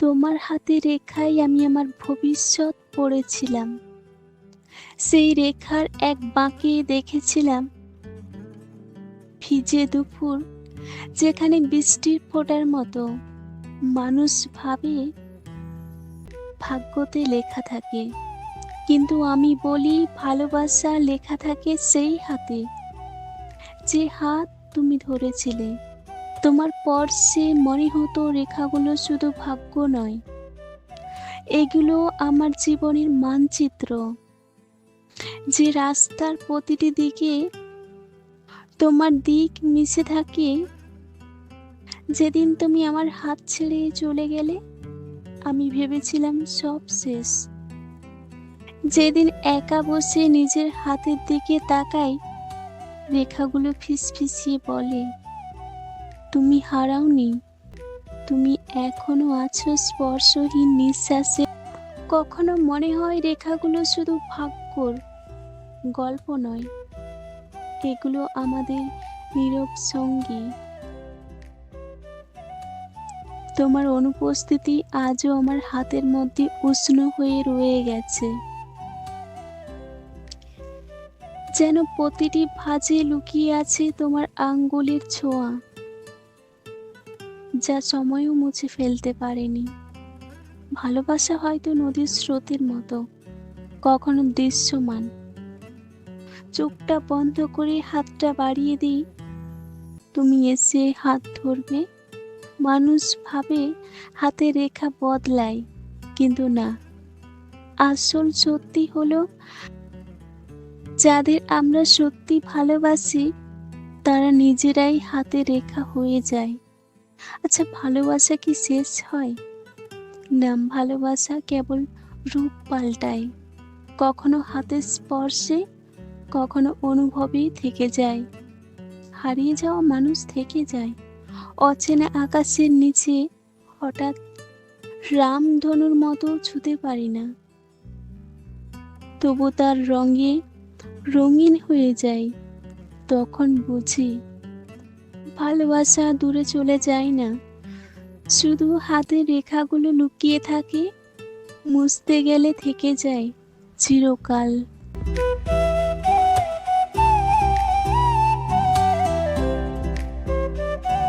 তোমার হাতে রেখায় আমি আমার ভবিষ্যৎ পড়েছিলাম। সেই রেখার এক বাঁকে দেখেছিলাম। ভিজে দুপুর, যেখানে বৃষ্টির ফোটার মতো। মানুষ ভাবে, ভাগ্যতে লেখা থাকে। কিন্তু আমি বলি, ভালোবাসা লেখা থাকে সেই হাতে। যে হাত তুমি ধরেছিলে। তোমার পর্সে মনে হতো রেখাগুলো শুধু ভাগ্য নয়, এগুলো আমার জীবনের মানচিত্র। যে রাস্তার প্রতিটি দিকে তোমার দিক মিশে থাকে, যেদিন তুমি আমার হাত ছেড়ে চলে গেলে, আমি ভেবেছিলাম সব শেষ। যেদিন একা বসে নিজের হাতের দিকে তাকাই, রেখাগুলো ফিসফিসিয়ে বলে তুমি হারাওনি। তুমি এখনও আছো স্পর্শহীন নিঃশ্বাসে। কখনো মনে হয় রেখাগুলো শুধু ভাগ্যর গল্প নয়, এগুলো আমাদের নীরব সঙ্গী। তোমার অনুপস্থিতি আজও আমার হাতের মধ্যে উষ্ণ হয়ে রয়ে গেছে। যেন প্রতিটি ভাঁজে লুকিয়ে আছে তোমার আঙ্গুলের ছোঁয়া। যা সময়ও মুছে ফেলতে পারেনি। ভালোবাসা হয়তো নদীর স্রোতের মতো, কখনো দৃশ্যমান। চোখটা বন্ধ করে হাতটা বাড়িয়ে দিই, তুমি এসে হাত ধরবে? মানুষ ভাবে হাতে রেখা বদলায়, কিন্তু না। আসল সত্যি হলো, যাদের আমরা সত্যি ভালোবাসি, তারা নিজেরাই হাতে রেখা হয়ে যায়। আচ্ছা ভালোবাসা কি শেষ হয়? নাম ভালোবাসা কেবল রূপ পাল্টায়। কখনো হাতের স্পর্শে, কখনো অনুভবেই থেকে যায়। হারিয়ে যাওয়া মানুষ থেকে যায়। অচেনা আকাশের নিচে হঠাৎ রামধনুর মতো ছুতে পারি না। তবু তার রঙে রঙিন হয়ে যায়। তখন বুঝি ভালোবাসা দূরে চলে যায় না। শুধু হাতের রেখাগুলো লুকিয়ে থাকে, মুছতে গেলে থেকে যায় চিরকাল।